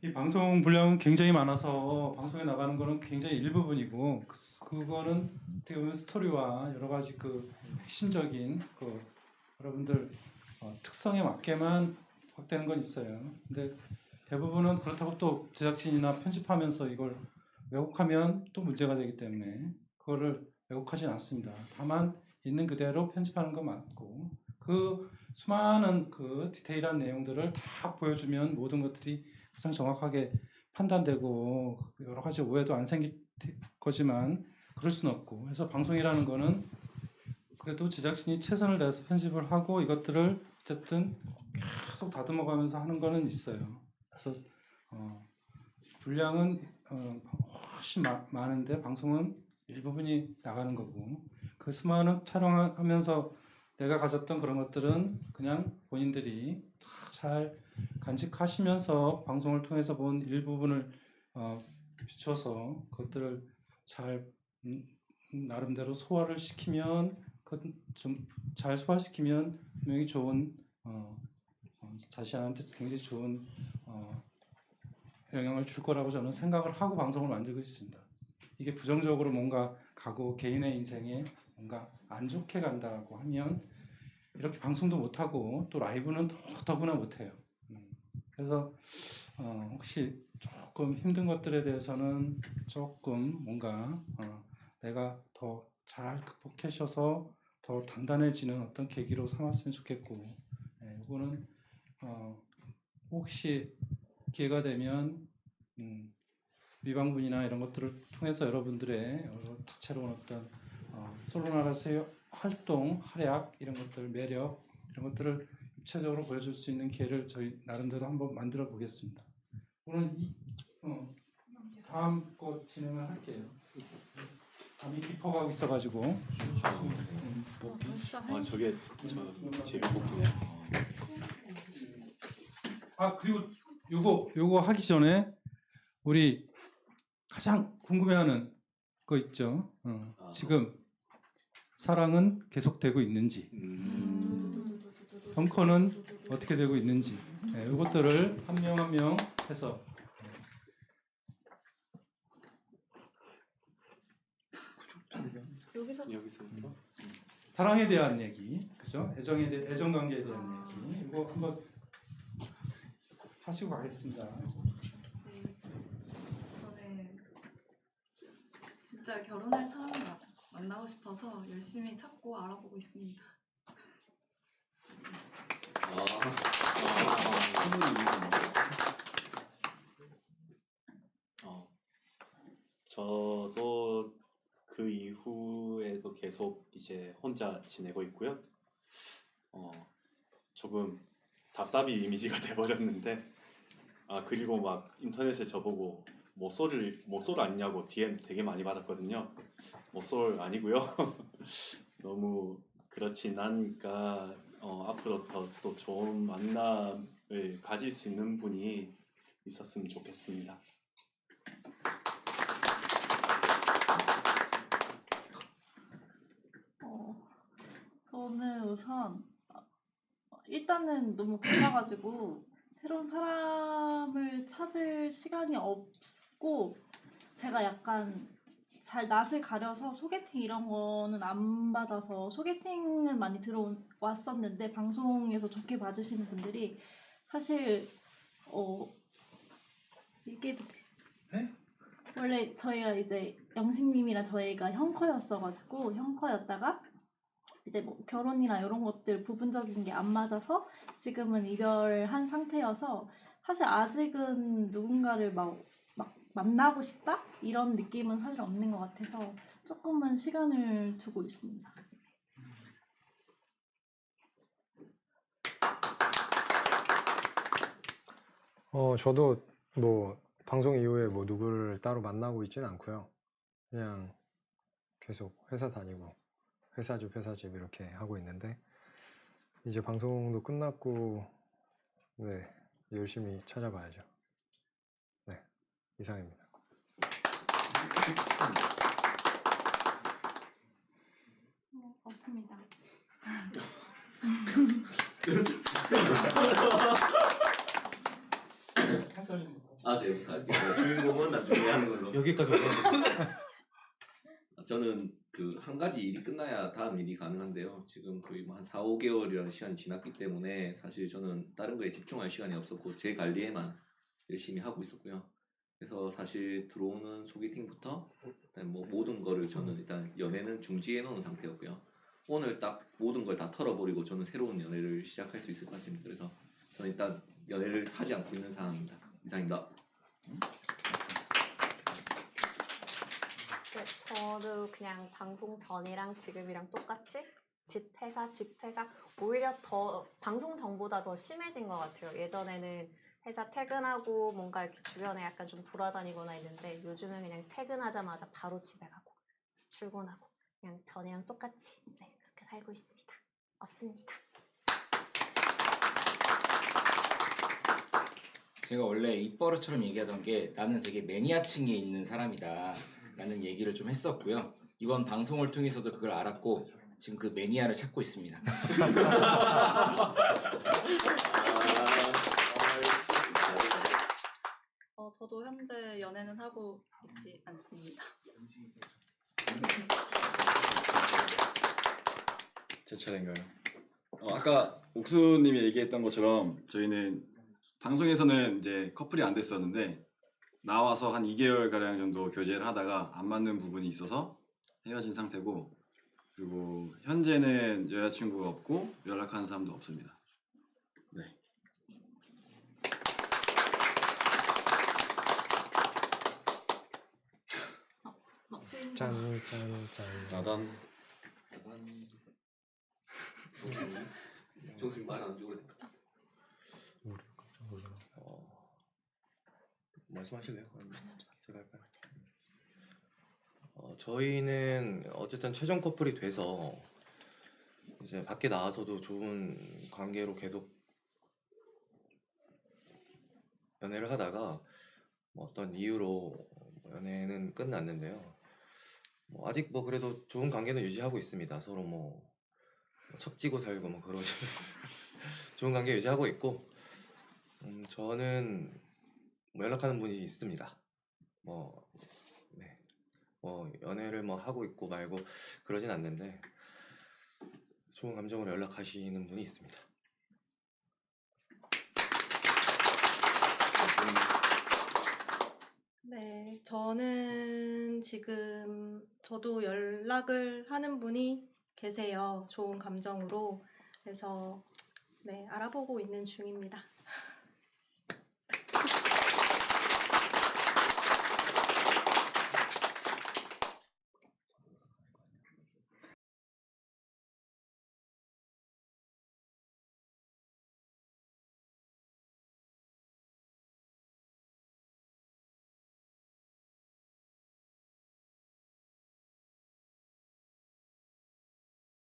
이 방송 분량은 굉장히 많아서 방송에 나가는 거는 굉장히 일부분이고 그, 그거는 어떻게 보면 스토리와 여러 가지 그 핵심적인 그 여러분들 어, 특성에 맞게만 확대는 건 있어요. 근데 대부분은 그렇다고 또 제작진이나 편집하면서 이걸 왜곡하면 또 문제가 되기 때문에 그거를 왜곡하지는 않습니다. 다만 있는 그대로 편집하는 건 맞고 그 수많은 그 디테일한 내용들을 다 보여주면 모든 것들이 가장 정확하게 판단되고 여러 가지 오해도 안 생길 거지만 그럴 수는 없고 그래서 방송이라는 거는 그래도 제작진이 최선을 다해서 편집을 하고 이것들을 어쨌든 계속 다듬어가면서 하는 거는 있어요. 그래서 어, 분량은 어, 훨씬 마- 많은데 방송은 일부분이 나가는 거고 그 수많은 촬영하면서 내가 가졌던 그런 것들은 그냥 본인들이 다 잘 간직하시면서 방송을 통해서 본 일부분을 어, 비춰서 그것들을 잘 음, 음, 나름대로 소화를 시키면 좀잘 소화시키면 분명히 좋은 어, 어, 자신한테 굉장히 좋은 어, 영향을 줄 거라고 저는 생각을 하고 방송을 만들고 있습니다. 이게 부정적으로 뭔가 가고 개인의 인생에 뭔가 안 좋게 간다고 하면 이렇게 방송도 못 하고 또 라이브는 더, 더구나 못 해요. 음, 그래서 어, 혹시 조금 힘든 것들에 대해서는 조금 뭔가 어, 내가 더 잘 극복하셔서 더 단단해지는 어떤 계기로 삼았으면 좋겠고, 예, 이거는 어, 혹시 기회가 되면 음, 미방분이나 이런 것들을 통해서 여러분들의 여러 다채로운 어떤 어, 솔로나라스의 활동, 활약 이런 것들, 매력 이런 것들을 입체적으로 보여줄 수 있는 기회를 저희 나름대로 한번 만들어 보겠습니다. 오늘 이 어, 다음 거 진행을 할게요. 다음이 기퍼가고 있어가지고 음, 아 저게 저 제비뽑기네요. 아 그리고 요거 요거 하기 전에 우리 가장 궁금해하는 거 있죠. 어, 아. 지금 사랑은 계속되고 있는지, 음. 벙커는 어떻게 되고 있는지, 네, 이것들을 한 명 한 명 해서. 여기서? 여기서부터? 사랑에 대한 얘기, 그죠? 애정에 대 애정 관계에 대한 얘기, 이거 한번 하시고 가겠습니다. 저는 진짜 결혼할 사람을 마- 만나고 싶어서 열심히 찾고 알아보고 있습니다. 아. 어, 저도 그 이후에도 계속 이제 혼자 지내고 있고요. 어, 조금 답답이 이미지가 돼버렸는데, 아 그리고 막 인터넷에 저보고 모쏠을 모쏠 아니냐고 DM 되게 많이 받았거든요. 모쏠 아니고요. 너무 그렇진 않으니까 어, 앞으로 더 또 좋은 만남을 가질 수 있는 분이 있었으면 좋겠습니다. 어, 저는 우선 어, 일단은 너무 바빠가지고 새로운 사람을 찾을 시간이 없 고 제가 약간 잘 낯을 가려서 소개팅 이런 거는 안 받아서 소개팅은 많이 들어왔었는데 방송에서 좋게 봐주시는 분들이 사실 어 이게 네? 원래 저희가 이제 영식님이랑 저희가 형커였어가지고 형커였다가 이제 뭐 결혼이나 이런 것들 부분적인 게 안 맞아서 지금은 이별한 상태여서 사실 아직은 누군가를 막, 막 만나고 싶다 이런 느낌은 사실 없는 것 같아서 조금은 시간을 두고 있습니다. 어, 저도 뭐 방송 이후에 뭐 누구를 따로 만나고 있지는 않고요. 그냥 계속 회사 다니고 회사 집 회사 집 이렇게 하고 있는데 이제 방송도 끝났고 네, 열심히 찾아봐야죠. 네, 이상입니다. 어, 없습니다. 아 저부터 할게요. 주인공은 나중에 하는 걸로. 여기까지 저는 그 한 가지 일이 끝나야 다음 일이 가능한데요. 지금 거의 뭐 한 4, 5개월이라는 시간이 지났기 때문에 사실 저는 다른 거에 집중할 시간이 없었고 제 관리에만 열심히 하고 있었고요. 그래서 사실 들어오는 소개팅부터 뭐 모든 거를 저는 일단 연애는 중지해 놓은 상태였고요. 오늘 딱 모든 걸 다 털어버리고 저는 새로운 연애를 시작할 수 있을 것 같습니다. 그래서 저는 일단 연애를 하지 않고 있는 상황입니다. 이상입니다. 네, 저도 그냥 방송 전이랑 지금이랑 똑같이 집 회사 집 회사 오히려 더 방송 전보다 더 심해진 것 같아요. 예전에는 회사 퇴근하고 뭔가 이렇게 주변에 약간 좀 돌아다니거나 했는데 요즘은 그냥 퇴근하자마자 바로 집에 가고 출근하고 그냥 전이랑 똑같이 네, 그렇게 살고 있습니다. 없습니다. 제가 원래 입버릇처럼 얘기하던 게 나는 되게 매니아층에 있는 사람이다 라는 얘기를 좀 했었고요 이번 방송을 통해서도 그걸 알았고 지금 그 매니아를 찾고 있습니다 저도 현재 연애는 하고 있지 않습니다. 제 차례인가요? 어, 아까 옥수님이 얘기했던 것처럼 저희는 방송에서는 이제 커플이 안 됐었는데 나와서 한 2개월 가량 정도 교제를 하다가 안 맞는 부분이 있어서 헤어진 상태고 그리고 현재는 여자친구가 없고 연락하는 사람도 없습니다. 네. 어, 짠, 짠, 짠. 나단 정수님 말안 죽어도 됩니다. 모르 깜짝 놀라. 어, 말씀하실래요? 제가 할까요? 어, 저희는 어쨌든 최종 커플이 돼서 이제 밖에 나와서도 좋은 관계로 계속 연애를 하다가 뭐 어떤 이유로 연애는 끝났는데요. 뭐 아직 뭐 그래도 좋은 관계는 유지하고 있습니다. 서로 뭐 척지고 살고 뭐 그러지 좋은 관계 유지하고 있고 음, 저는 뭐 연락하는 분이 있습니다. 뭐, 네. 뭐, 연애를 뭐 하고 있고 말고 그러진 않는데, 좋은 감정으로 연락하시는 분이 있습니다. 네, 저는 지금 저도 연락을 하는 분이 계세요. 좋은 감정으로. 그래서 네, 알아보고 있는 중입니다.